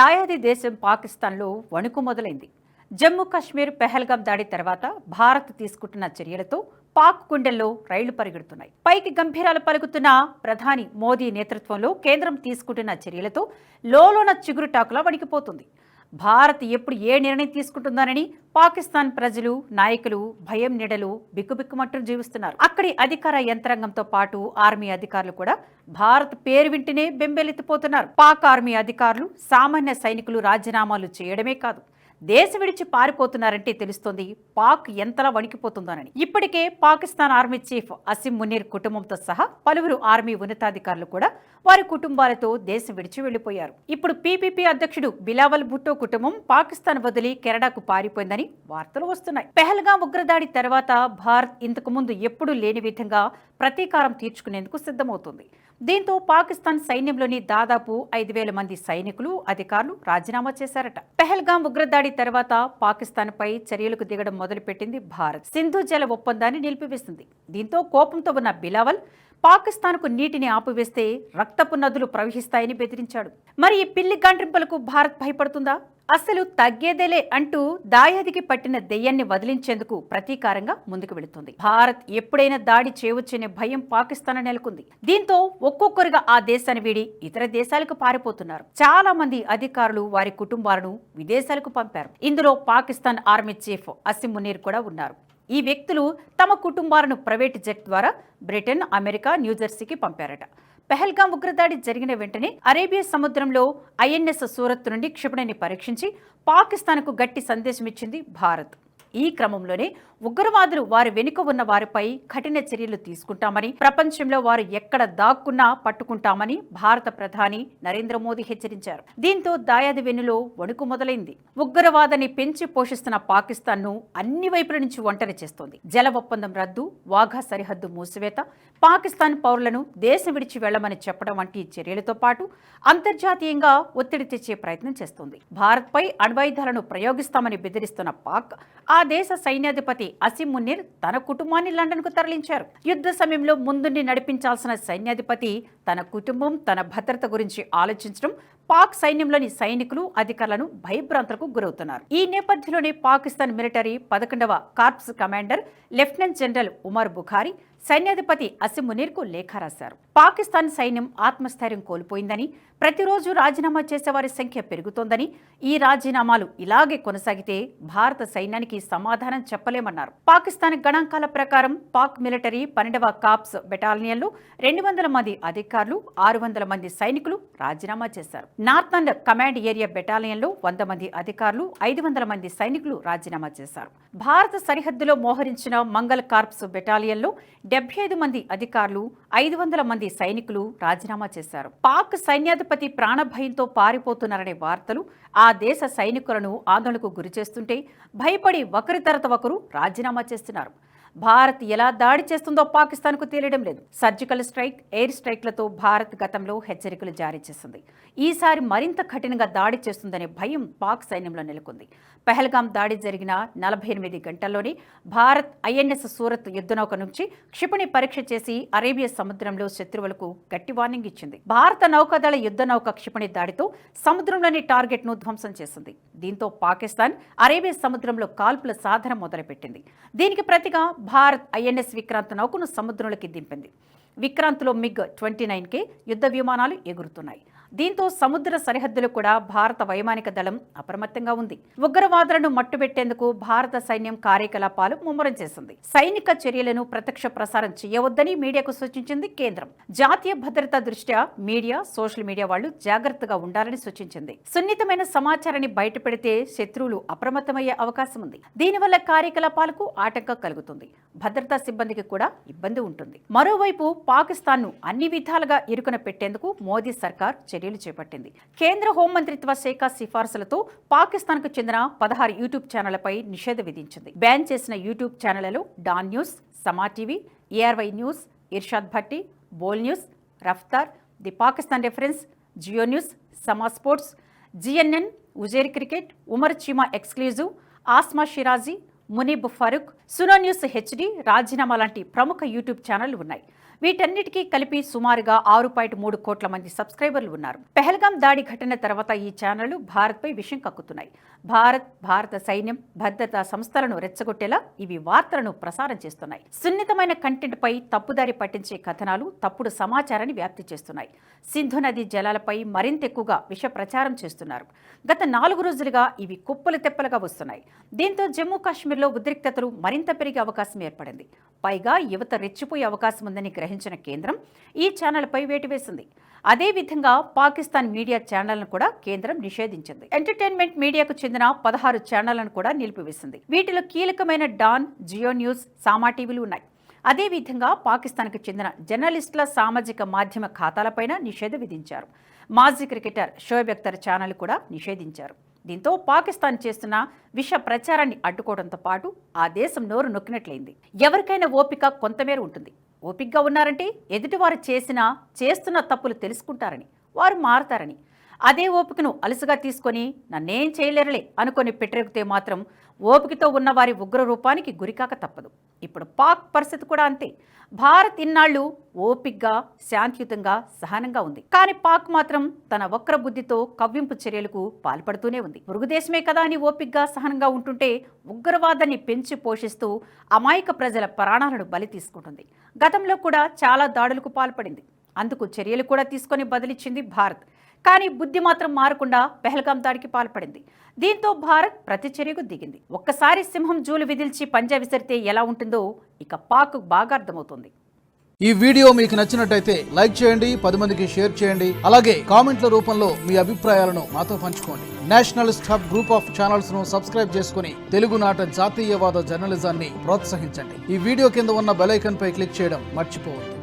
దాయాది దేశం పాకిస్తాన్లో వణుకు మొదలైంది. జమ్మూ కాశ్మీర్ పెహల్గాం దాడి తర్వాత భారత్ తీసుకుంటున్న చర్యలతో పాక్ గుండెల్లో రైళ్ళు పరిగెడుతున్నాయి. పైకి గంభీరాలు పలుకుతున్న ప్రధాని మోదీ నేతృత్వంలో కేంద్రం తీసుకుంటున్న చర్యలతో లోలోన చిగురుటాకులా వణికిపోతుంది. భారత్ ఎప్పుడు ఏ నిర్ణయం తీసుకుంటుందోనని పాకిస్తాన్ ప్రజలు నాయకులు భయం నిడలు బిక్కుబిక్కుమంటూ జీవిస్తున్నారు. అక్కడి అధికార యంత్రాంగంతో పాటు ఆర్మీ అధికారులు కూడా భారత్ పేరు వింటేనే బెంబెలెత్తిపోతున్నారు. పాక్ ఆర్మీ అధికారులు సామాన్య సైనికులు రాజీనామాలు చేయడమే కాదు. దేశం విడిచి పారిపోతున్నారంటే తెలుస్తోంది. పాక్ ఎంతలా వణికిపోతుందోనని. ఇప్పటికే పాకిస్తాన్ ఆర్మీ చీఫ్ అసిం మునీర్ కుటుంబంతో సహా పలువురు ఆర్మీ ఉన్నతాధికారులు కూడా వారి కుటుంబాలతో దేశం విడిచి వెళ్ళిపోయారు ఇప్పుడు పీపీపీ అధ్యక్షుడు బిలావల్ భుట్టో కుటుంబం పాకిస్తాన్ వదిలి కెనడాకు పారిపోయిందని వార్తలు వస్తున్నాయి. పెహల్గా ఉగ్రదాడి తర్వాత భారత్ ఇంతకుముందు ఎప్పుడూ లేని విధంగా ప్రతీకారం తీర్చుకునేందుకు సిద్ధమవుతుంది. దీంతో పాకిస్తాన్ సైన్యంలోని దాదాపు ఐదు వేల మంది సైనికులు అధికారులు రాజీనామా చేశారట. పెహల్గాం ఉగ్రదాడి తర్వాత పాకిస్తాన్ పై చర్యలకు దిగడం మొదలుపెట్టింది భారత్. సింధు జల ఒప్పందాన్ని నిలిపివేసింది. దీంతో కోపంతో ఉన్న బిలావల్ పాకిస్తాన్కు నీటిని ఆపివేస్తే రక్తపు నదులు ప్రవహిస్తాయని బెదిరించాడు. మరి ఈ పిల్లి గాండ్రింపులకు భారత్ భయపడుతుందా? అసలు తగ్గేదేలే అంటూ దాయాదికి పట్టిన దెయ్యాన్ని వదిలించేందుకు ప్రతీకారంగా ముందుకు వెళుతుంది. భారత్ ఎప్పుడైనా దాడి చేయవచ్చనే భయం పాకిస్తాన్ నెలకొంది. దీంతో ఒక్కొక్కరుగా ఆ దేశాన్ని వీడి ఇతర దేశాలకు పారిపోతున్నారు. చాలా మంది అధికారులు వారి కుటుంబాలను విదేశాలకు పంపారు. ఇందులో పాకిస్తాన్ ఆర్మీ చీఫ్ అసిమ్ మునీర్ కూడా ఉన్నారు. ఈ వ్యక్తులు తమ కుటుంబాలను ప్రైవేట్ జెట్ ద్వారా బ్రిటన్ అమెరికా న్యూజెర్సీకి పంపారట. పెహల్గాం ఉగ్రదాడి జరిగిన వెంటనే అరేబియా సముద్రంలో ఐఎన్ఎస్ సూరత్ నుండి క్షిపణిని పరీక్షించి పాకిస్తాన్కు గట్టి సందేశం ఇచ్చింది భారత్. ఈ క్రమంలోనే ఉగ్రవాదులు వారి వెనుక ఉన్న వారిపై కఠిన చర్యలు తీసుకుంటామని ప్రపంచంలో వారు ఎక్కడ దాక్కున్నా పట్టుకుంటామని భారత ప్రధాని నరేంద్ర మోదీ హెచ్చరించారు. దీంతో దాయాది వెన్నులో వణుకు మొదలైంది. ఉగ్రవాదాన్ని పెంచి పోషిస్తున్న పాకిస్తాన్ను అన్ని వైపుల నుంచి ఒంటరి చేస్తోంది. జల ఒప్పందం రద్దు వాఘా సరిహద్దు మూసివేత పాకిస్తాన్ పౌరులను దేశం విడిచి వెళ్ళమని చెప్పడం వంటి చర్యలతో పాటు అంతర్జాతీయంగా ఒత్తిడి తెచ్చే ప్రయత్నం చేస్తోంది. భారత్పై అణ్వాయుధాలను ప్రయోగిస్తామని బెదిరిస్తున్న పాక్ ఆ దేశ సైన్యాధిపతి అసిం మున్నీర్ తన కుటుంబాన్ని లండన్కు తరలించారు. యుద్ధ సమయంలో ముందుండి నడిపించాల్సిన సైన్యాధిపతి తన కుటుంబం తన భద్రత గురించి ఆలోచించడం పాక్ సైన్యంలోని సైనికులు అధికారులను భయభ్రాంతులకు గురవుతున్నారు. ఈ నేపథ్యంలోనే పాకిస్తాన్ మిలిటరీ పదకొండవ corps commander lieutenant general Umar Bukhari సైన్యాధిపతి అసిం మునీర్కు లేఖ రాశారు. పాకిస్తాన్ సైన్యం ఆత్మస్థైర్యం కోల్పోయిందని ప్రతిరోజు రాజీనామా చేసేవారి సంఖ్య పెరుగుతోందని ఈ రాజీనామాలు ఇలాగే కొనసాగితే భారత సైన్యానికి సమాధానం చెప్పలేమన్నారు. పాకిస్తాన్ గణాంకాల ప్రకారం పాక్ మిలిటరీ పన్నెండవ కాప్స్ బెటాలియన్లు రెండు వందల మంది అధికారులు ఆరు వందల మంది సైనికులు రాజీనామా చేశారు. నార్థన్ కమాండ్ ఏరియా బెటాలియన్లో వంద మంది అధికారులు ఐదు వందల మంది సైనికులు రాజీనామా చేశారు. భారత సరిహద్దులో మోహరించిన మంగల్ కార్ప్స్ బెటాలియన్లో డెబ్బై ఐదు మంది అధికారులు ఐదు వందల మంది సైనికులు రాజీనామా చేశారు. పాక్ సైన్యాధిపతి ప్రాణభయంతో పారిపోతున్నారనే వార్తలు ఆ దేశ సైనికులను ఆందోళనకు గురిచేస్తుంటే భయపడి ఒకరి తర్వాత ఒకరు రాజీనామా చేస్తున్నారు. భారత్ ఎలా దాడి చేస్తుందో పాకిస్తాన్కు తేలియడం లేదు. సర్జికల్ స్ట్రైక్ ఎయిర్ స్ట్రైక్లతో భారత్ గతంలో హెచ్చరికలు జారీ చేసింది. ఈసారి మరింత కఠినంగా దాడి చేస్తుందనే భయం పాక్ సైన్యంలో నెలకొంది. పెహల్గాం దాడి జరిగిన నలభై ఎనిమిది గంటల్లోనే భారత్ ఐఎన్ఎస్ సూరత్ యుద్ధనౌక నుంచి క్షిపణి పరీక్ష చేసి అరేబియా సముద్రంలో శత్రువులకు గట్టి వార్నింగ్ ఇచ్చింది. భారత నౌకాదళ యుద్ధనౌక క్షిపణి దాడితో సముద్రంలోని టార్గెట్ను ధ్వంసం చేసింది. దీంతో పాకిస్తాన్ అరేబియా సముద్రంలో కాల్పుల సాధన మొదలుపెట్టింది. దీనికి ప్రతిగా భారత్ ఐఎన్ఎస్ విక్రాంత్ నౌకను సముద్రంలోకి దింపింది. విక్రాంత్లో మిగ్ ట్వంటీ నైన్కే యుద్ధ విమానాలు ఎగురుతున్నాయి. దీంతో సముద్ర సరిహద్దులు కూడా భారత వైమానిక దళం అప్రమత్తంగా ఉంది. ఉగ్రవాదులను మట్టుబెట్టేందుకు భారత సైన్యం కార్యకలాపాలు ముమ్మరం చేసింది. సైనిక చర్యలను ప్రత్యక్ష ప్రసారం చేయవద్దని మీడియాకు సూచించింది కేంద్రం. జాతీయ భద్రత దృష్ట్యా మీడియా సోషల్ మీడియా వాళ్ళు జాగ్రత్తగా ఉండాలని సూచించింది. సున్నితమైన సమాచారాన్ని బయటపెడితే శత్రువులు అప్రమత్తమయ్యే అవకాశం ఉంది. దీనివల్ల కార్యకలాపాలకు ఆటంకం కలుగుతుంది. భద్రతా సిబ్బందికి కూడా ఇబ్బంది ఉంటుంది. మరోవైపు పాకిస్తాన్ను అన్ని విధాలుగా ఇరుకున పెట్టేందుకు మోదీ సర్కార్ చర్యలు చేపట్టింది. కేంద్ర హోంమంత్రిత్వ శాఖ సిఫార్సులతో పాకిస్తాన్కు చెందిన పదహారు యూట్యూబ్ ఛానళ్ళపై నిషేధం విధించింది. బ్యాన్ చేసిన YouTube ఛానళ్ళలో Dawn News Samaa TV ARY News Irshad Bhatti Bol News Raftaar the Pakistan reference Geo News Samaa sports GNN Uzair cricket Umar Cheema exclusive Asma Shirazi Muneeb Farooq Suno News HD రాజీనామా లాంటి ప్రముఖ YouTube ఛానళ్ళు ఉన్నాయి. వీటన్నిటికీ కలిపి సుమారుగా ఆరు point మూడు కోట్ల మంది సబ్స్క్రైబర్లు ఉన్నారు. పెహల్గాం దాడి ఘటన తర్వాత ఈ ఛానళ్ళు భారత్పై విషయం కక్కుతున్నాయి. భారత్ భారత సైన్యం భద్రతా సంస్థలను రెచ్చగొట్టేలా ఇవి వార్తలను ప్రసారం చేస్తున్నాయి. సున్నితమైన కంటెంట్ పై తప్పుదారి పట్టించే కథనాలు తప్పుడు సమాచారాన్ని వ్యాప్తి చేస్తున్నాయి. సింధు నది జలాలపై మరింత ఎక్కువగా విష ప్రచారం చేస్తున్నారు. గత నాలుగు రోజులుగా ఇవి కుప్పలు తెప్పలుగా వస్తున్నాయి. దీంతో జమ్మూ కాశ్మీర్లో ఉద్రిక్తతలు మరింత పెరిగే అవకాశం ఏర్పడింది. పైగా యువత రెచ్చిపోయే అవకాశం ఉందని గ్రహించిన కేంద్రం ఈ ఛానల్పై వేటు వేసింది అదేవిధంగా పాకిస్తాన్ మీడియా ఛానళ్ళను కూడా కేంద్రం నిషేధించింది. ఎంటర్టైన్మెంట్ మీడియాకు చెందిన పదహారు ఛానళ్ళను కూడా నిలిపివేసింది. వీటిలో కీలకమైన డాన్ జియో న్యూస్ సామా టీవీలు ఉన్నాయి. అదేవిధంగా పాకిస్తాన్కు చెందిన జర్నలిస్టుల సామాజిక మాధ్యమ ఖాతాలపైన నిషేధం విధించారు. మాజీ క్రికెటర్ షోయబ్ అఖ్తర్ ఛానల్ కూడా నిషేధించారు. దీంతో పాకిస్తాన్ చేస్తున్న విష ప్రచారాన్ని అడ్డుకోవడంతో పాటు ఆ దేశం నోరు నొక్కినట్లయింది. ఎవరికైనా ఓపిక కొంతమేర ఉంటుంది. ఓపిక్గా ఉన్నారంటే ఎదుటివారు చేసిన చేస్తున్న తప్పులు తెలుసుకుంటారని వారు మారతారని. అదే ఓపికను అలసుగా తీసుకొని నన్నేం చేయలేరులే అనుకొని పెట్టరెగితే మాత్రం ఓపికతో ఉన్న వారి ఉగ్ర రూపానికి గురికాక తప్పదు. ఇప్పుడు పాక్ పరిస్థితి కూడా అంతే. భారత్ ఇన్నాళ్ళు ఓపిగ్గా శాంతియుతంగా సహనంగా ఉంది. కానీ పాక్ మాత్రం తన వక్ర బుద్ధితో కవ్వింపు చర్యలకు పాల్పడుతూనే ఉంది. పొరుగుదేశమే కదా అని ఓపిగ్గా సహనంగా ఉంటుంటే ఉగ్రవాదాన్ని పెంచి పోషిస్తూ అమాయక ప్రజల ప్రాణాలను బలి తీసుకుంటుంది. గతంలో కూడా చాలా దాడులకు పాల్పడింది. అందుకు చర్యలు కూడా తీసుకొని బదిలిచ్చింది భారత్. కానీ బుద్ధి మాత్రం మారకుండా పెహల్గాం దాడికి పాల్పడింది. దీంతో భారత్ ప్రతిచర్యకు దిగింది. ఒక్కసారి సింహం జూలు విదిల్చి పంజా విసిరితే ఎలా ఉంటుందో ఇక పాక్ బాగా అర్థమవుతుంది. ఈ వీడియో మీకు నచ్చినట్టయితే లైక్ చేయండి పది మందికి షేర్ చేయండి అలాగే కామెంట్ల రూపంలో మీ అభిప్రాయాలను మాతో పంచుకోండి. నేషనలిస్ట్ హబ్ గ్రూప్ ఆఫ్ ఛానల్స్ను సబ్స్క్రైబ్ చేసుకుని తెలుగునాట జాతీయవాద జర్నలిజాన్ని ప్రోత్సహించండి. ఈ వీడియో కింద ఉన్న బెలైకన్ పై క్లిక్ చేయడం మర్చిపోవద్దు.